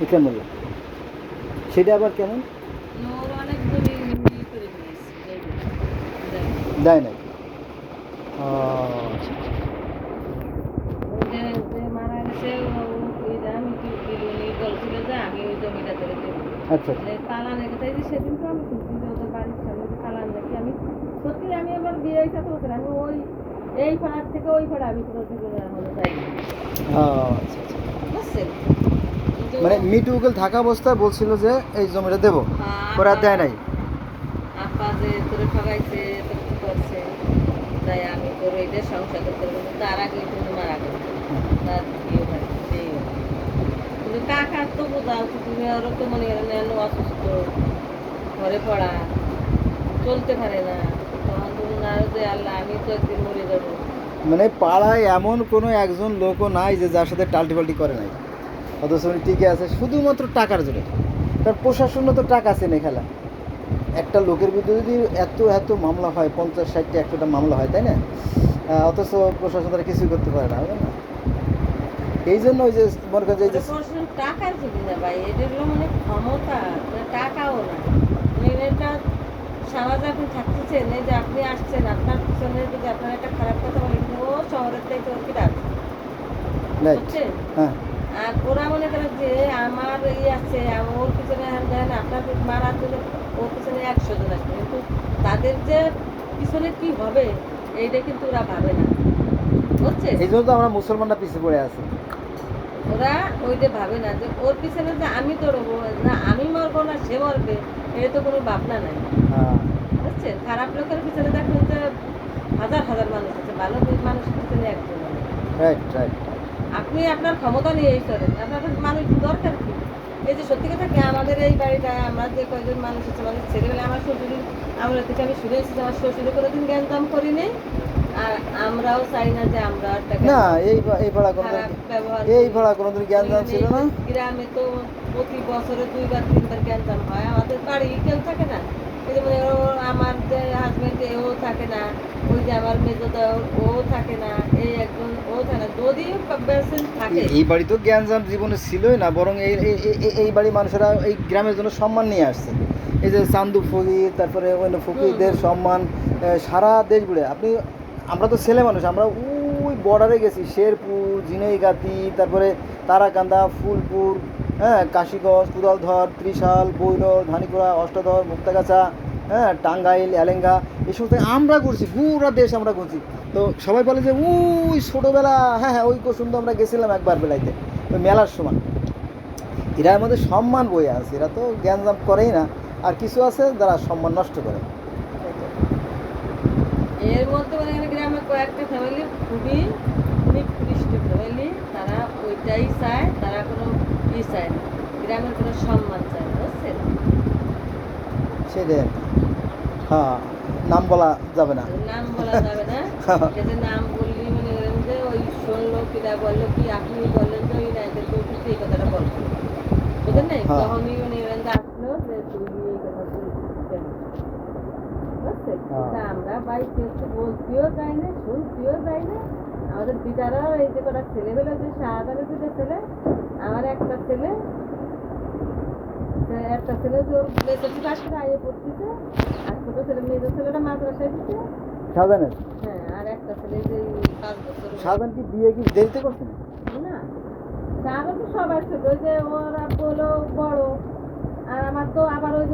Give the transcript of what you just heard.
ইকরাম মোল্লা সেটা আবার কেমন? দেয় না। নাই আচ্ছা, আচ্ছা। ওই যে যে মারা গেছে ও- ওই যে আমি কি উনি বলছিল আমি ওই জমিটা ধরে আচ্ছা আচ্ছা। যে পালানের কথা সেদিন তো আমি যে ওদের বাড়ির সামনে যে দেখি আমি সত্যি আমি আমার বিয়ে হয়েছে তো আমি ওই এই পাড়ার থেকে ওই পাড়া আমি কোনো জীবনে হলো যাই আচ্ছা আচ্ছা। মানে মিটু উকিল থাকা অবস্থায় বলছিল যে এই জমিটা দেবো। ওরা দেয় নাই। তো বোঝা উচিত তুমি আরও তো মনে করেন অসুস্থ। ঘরে পড়া চলতে পারে না। মানে পাড়ায় এমন কোনো একজন লোকও নাই যে যার সাথে টাল্টি পাল্টি করে নাই। অথচ উনি টিকে আছে শুধুমাত্র টাকার জন্য। কারণ প্রশাসনও তো টাকা আছে না খেলা একটা লোকের বিরুদ্ধে যদি এত এত মামলা হয় পঞ্চাশ ষাটটা একশোটা মামলা হয় তাই না? অথচ প্রশাসন তারা কিছুই করতে পারে না না? এই জন্য ওই যে মনে করেন যে প্রশ্ন টাকার না ভাই এটা মানে ক্ষমতা টাকাও না। মানে এটা সমাজ আপনি থাকতেছেন এই যে আপনি আসছেন আপনার পিছনে যদি আপনার একটা খারাপ কথা বলে কিন্তু ও শহরের থেকে ওর কি ডাকছে? হ্যাঁ। আর ওরা মনে করে যে আমার ই আছে ওর পিছনে দেন আপনার মারার জন্য ওর পিছনে একশো জন আসবে। কিন্তু তাদের যে পিছনে কি হবে এইটা কিন্তু ওরা ভাবে না। বুঝছে এই জন্য তো আমরা মুসলমানরা পিছিয়ে পড়ে আছি। ওরা ওইটা ভাবে না যে ওর পিছনে যে আমি দৌড়বো না আমি মরবো না সে মরবে এটা তো কোনো ভাবনা নাই। হ্যাঁ। বুঝছেন? খারাপ লোকের পিছনে দেখবেন যে হাজার হাজার মানুষ আছে ভালো মানুষের পিছনে একজন। রাইট রাইট আপনি আপনার ক্ষমতা নিয়ে এই করেন আপনার কাছে মানুষ দরকার কি? এই যে সত্যি কথা কি আমাদের এই বাড়িটা আমরা যে কয়েকজন মানুষ আছে মানে ছেলেবেলা আমার শ্বশুর আমরা থেকে আমি শুনেছি যে আমার শ্বশুরে কোনোদিন জ্ঞান দাম করিনি আর আমরাও চাই না যে আমরা না এই ভা- এই ভাড়া কোনো এই করি। ভাড়া কোনোদিন জ্ঞান ছিল না? গ্রামে তো প্রতি বছরে দুইবার তিনবার জ্ঞান দাম হয়। আমাদের বাড়ি কেউ থাকে না। এই যে মানে আমার থাকে না ওই যে আমার মেজো ও থাকে না এই একজন ও থাকে না যদি পেশেন্ট থাকে। এই বাড়ি তো জ্ঞানজাম জীবনে ছিলই না বরং এই এই- এই- এই- এই বাড়ি মানুষেরা এই গ্রামের জন্য সম্মান নিয়ে আসছে। এই যে চান্দু ফকির তারপরে অন্য ফকিরদের সম্মান সারা দেশ ঘুরে আপনি আমরা তো ছেলে মানুষ আমরা ওই বর্ডারে গেছি। শেরপুর ঝিনাইগাতি তারপরে তারাকান্দা ফুলপুর হ্যাঁ কাশীগঞ্জ কুদালধর ত্রিশাল বৈনর ধানিকোড়া অষ্টধর মুক্তাগাছা হ্যাঁ টাঙ্গাইল, এলেঙ্গা, এই সমস্ত আমরা ঘুরছি, পুরা দেশ আমরা ঘুরছি। তো সবাই বলে যে ওই ছোটোবেলা হ্যাঁ হ্যাঁ ওই কুসুন্দ আমরা গেছিলাম একবার বেলাইতে, ওই মেলার সময়। এরা আমাদের সম্মান বয়ে আছে, এরা তো জ্ঞান জাম করেই না, আর কিছু আছে যারা সম্মান নষ্ট করে। এর মধ্যে মানে এখানে গ্রামে কয়েকটা ফ্যামিলি খুবই নিকৃষ্ট ফ্যামিলি তারা ওইটাই চায়, তারা কোনো ই চায় না। গ্রামের কোনো সম্মান সেটাই হ্যাঁ নাম বলা যাবে না। নাম বলা যাবে না। যাতে নাম বললি মনে করেন যে ওই শুনলো কিনা বলল কি আপনি বললেন যে ওই নাইটের তো এই কথাটা বলছো বুঝলেন নাই? হ্যাঁ। তখনই মনে করেন যে আসলো যে তুমি এই কথা বলছিস কেন বুঝছেন হ্যাঁ। তা আমরা বাইকে বলতেও যাই না শুনতেও যাই না। আমাদের দিদারাও এই যে কটা ছেলে হলো যে শাহবানের ছেলে। আমার একটা ছেলে একটা ছেলে জোর মেয়েদের ক্লাস করে আইয়ে পড়তেছে আর ছোট ছেলে মেয়েদের ছেলেটা মাদ্রাসায় দিচ্ছে সাজানের? হ্যাঁ আর একটা ছেলে যে পাঁচ বছর সাজান কি বিয়ে কি দেরিতে করছেন না সাজান তো সবার ছোট যে ওরা বলো বড় আর আমার তো আবার ওই